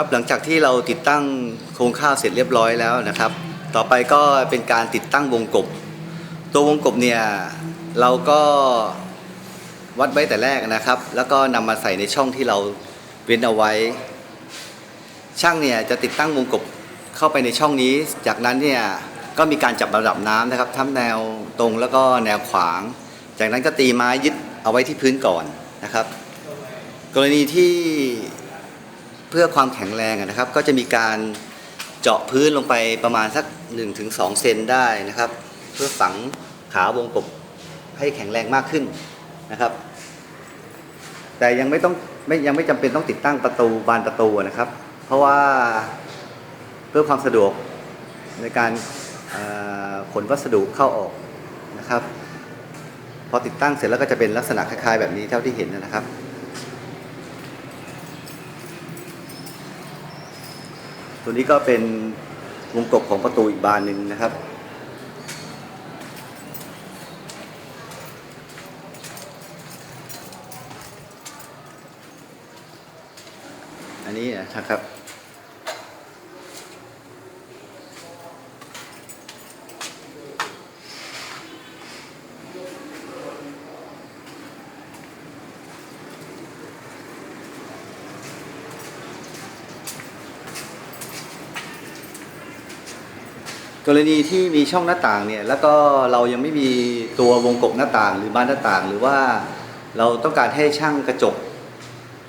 ครับหลังจากที่เราติดตั้งโครงข้าวเสร็จเรียบร้อยแล้วนะครับ ต่อไปก็เป็นการติดตั้งวงกบ ตัววงกบเนี่ยเราก็วัดไว้แต่แรกนะครับ แล้วก็นำมาใส่ในช่องที่เราเว้นเอาไว้ ช่างเนี่ยจะติดตั้งวงกบเข้าไปในช่องนี้ จากนั้นเนี่ยก็มีการจับระดับน้ำนะครับทั้งแนวตรงแล้วก็แนวขวาง จากนั้นก็ตีไม้ยึดเอาไว้ที่พื้นก่อนนะครับ กรณีที่ เพื่อความแข็งแรงนะครับ ก็จะมีการเจาะพื้นลงไปประมาณสัก 1-2 เซนได้นะครับ เพื่อฝังขาวงกบให้แข็งแรงมากขึ้นนะครับ แต่ยังไม่ต้องไม่ยังไม่จำเป็นต้องติดตั้งประตูบานประตูนะครับ เพราะว่าเพื่อความสะดวกในการขนวัสดุเข้าออกนะครับ พอติดตั้งเสร็จแล้วก็จะเป็นลักษณะคล้ายๆแบบนี้เท่าที่เห็นนะครับ ตัวนี้ก็เป็นวงกบของประตูอีกบานหนึ่งนะครับ อันนี้นะครับ กรณีที่มีช่องหน้าต่างเนี่ยแล้วก็เรายังไม่มีตัววงกบหน้าต่างหรือบานหน้าต่าง หรือว่าเราต้องการให้ช่างกระจก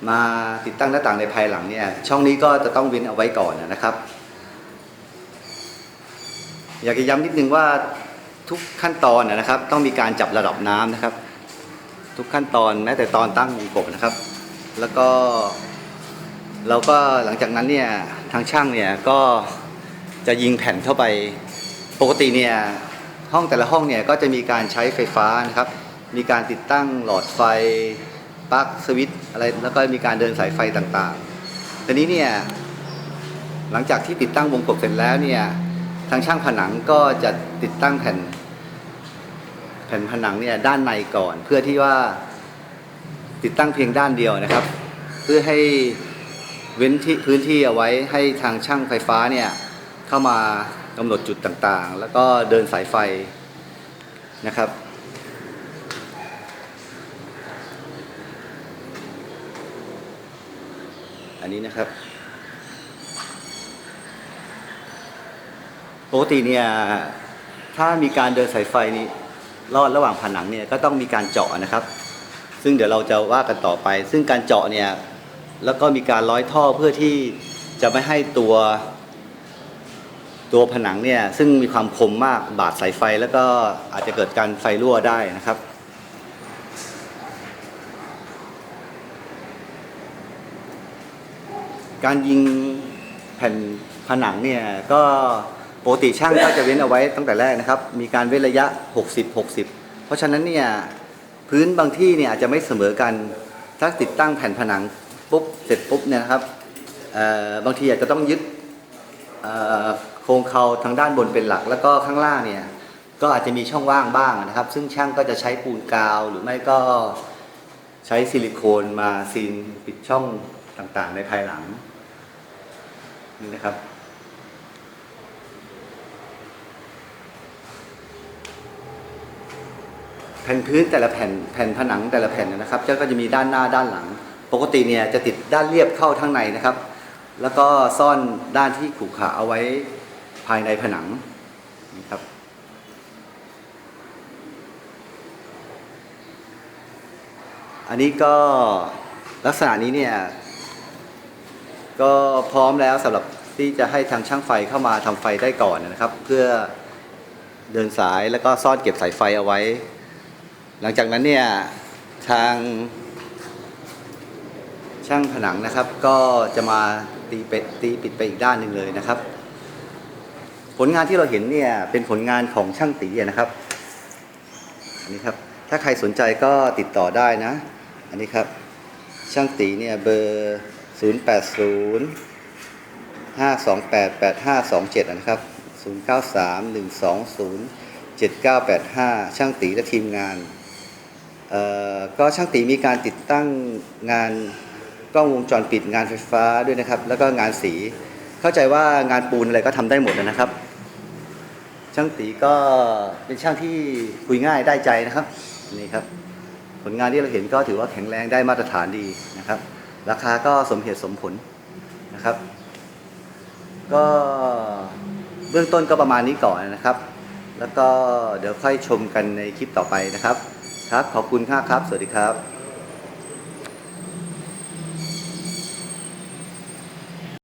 มาติดตั้งหน้าต่างในภายหลังเนี่ยช่องนี้ก็จะต้องเว้นเอาไว้ก่อนนะครับ อยากจะย้ำนิดนึงว่าทุกขั้นตอนนะครับ ต้องมีการจับระดับน้ำนะครับ ทุกขั้นตอนแม้แต่ตอนตั้งวงกบนะครับ แล้วก็เราก็หลังจากนั้นเนี่ยทางช่างเนี่ยก็จะยิงแผ่นเข้าไป ปกติเนี่ยห้องแต่ละห้องเนี่ยก็จะมีการใช้ไฟฟ้านะครับ มีการติดตั้งหลอดไฟปลั๊กสวิตอะไรแล้วก็มีการเดินสายไฟต่างๆทีนี้เนี่ยหลังจากที่ติดตั้งวงกบเสร็จแล้วเนี่ยทางช่างผนังก็จะติดตั้งแผ่น แผ่นผนังเนี่ยด้านในก่อน เพื่อที่ว่าติดตั้งเพียงด้านเดียวนะครับ เพื่อให้เว้นที่พื้นที่เอาไว้ให้ทางช่างไฟฟ้าเนี่ยเข้ามา กำหนดจุดต่างๆ แล้วก็เดินสายไฟนะครับ อันนี้นะครับ ปกติเนี่ยถ้ามีการเดินสายไฟนี้ลอดระหว่างผนังเนี่ยก็ต้องมีการเจาะนะครับ ซึ่งเดี๋ยวเราจะว่ากันต่อไป ซึ่งการเจาะเนี่ยแล้วก็มีการร้อยท่อเพื่อที่จะไม่ให้ตัว ตัวผนังเนี่ยซึ่งมีความคมมากบาดสายไฟแล้วก็อาจจะเกิดการไฟรั่วได้นะครับ การยิงแผ่นผนังเนี่ยก็ปกติช่างก็จะเว้นเอาไว้ตั้งแต่แรกนะครับ มีการเว้นระยะ 60 60 เพราะฉะนั้นเนี่ยพื้นบางที่เนี่ยอาจจะไม่เสมอกันถ้าติดตั้งแผ่นผนังปุ๊บเสร็จปุ๊บเนี่ยนะครับบางทีอาจจะต้องยึด ครงเขาทางด้านบนเป็นหลัก แล้วก็ข้างล่างเนี่ยก็อาจจะมีช่องว่างบ้างนะครับ ซึ่งช่างก็จะใช้ปูนกาว หรือไม่ก็ใช้ซิลิโคนมาซีนปิดช่องต่างๆ ในภายหลังนี่นะครับแผ่นพื้นแต่ละแผ่นแผ่นผนังแต่ละแผ่นนะครับก็จะมีด้านหน้าด้านหลัง ปกติเนี่ยจะติดด้านเรียบเข้าทั้างในนะครับ แล้วก็ซ่อนด้านที่ขรุขระเอาไว้ ภายในผนังนะครับอันนี้ก็ลักษณะนี้เนี่ยก็พร้อมแล้วสำหรับที่จะให้ทางช่างไฟเข้ามาทำไฟได้ก่อนนะครับ เพื่อเดินสายแล้วก็ซ่อนเก็บสายไฟเอาไว้ หลังจากนั้นเนี่ยทางช่างผนังนะครับ ก็จะมาตีเป็ดตีปิดไปอีกด้านหนึ่งเลยนะครับ ผลงานที่เราเห็นเนี่ยเป็นผลงานของช่างตีนะครับ อันนี้ครับ ถ้าใครสนใจก็ติดต่อได้นะ อันนี้ครับ ช่างตีเนี่ยเบอร์ 0 8 0 5 2 8 8 5 2 7 นะครับ 0 9 3 1 2 0 7 9 8 5 ช่างตีและทีมงาน เอ่อ ก็ช่างตีมีการติดตั้งงานกล้องวงจรปิดงานไฟฟ้าด้วยนะครับ แล้วก็งานสี เข้าใจว่างานปูนอะไรก็ทำได้หมดนะครับ ช่างตีก็เป็นช่างที่คุยง่ายได้ใจนะครับนี่ครับ ผลงานที่เราเห็นก็ถือว่าแข็งแรงได้มาตรฐานดีนะครับ ราคาก็สมเหตุสมผลนะครับ ก็เบื้องต้นก็ประมาณนี้ก่อนนะครับ แล้วก็เดี๋ยวค่อยชมกันในคลิปต่อไปนะครับ ครับขอบคุณมาครับ สวัสดีครับ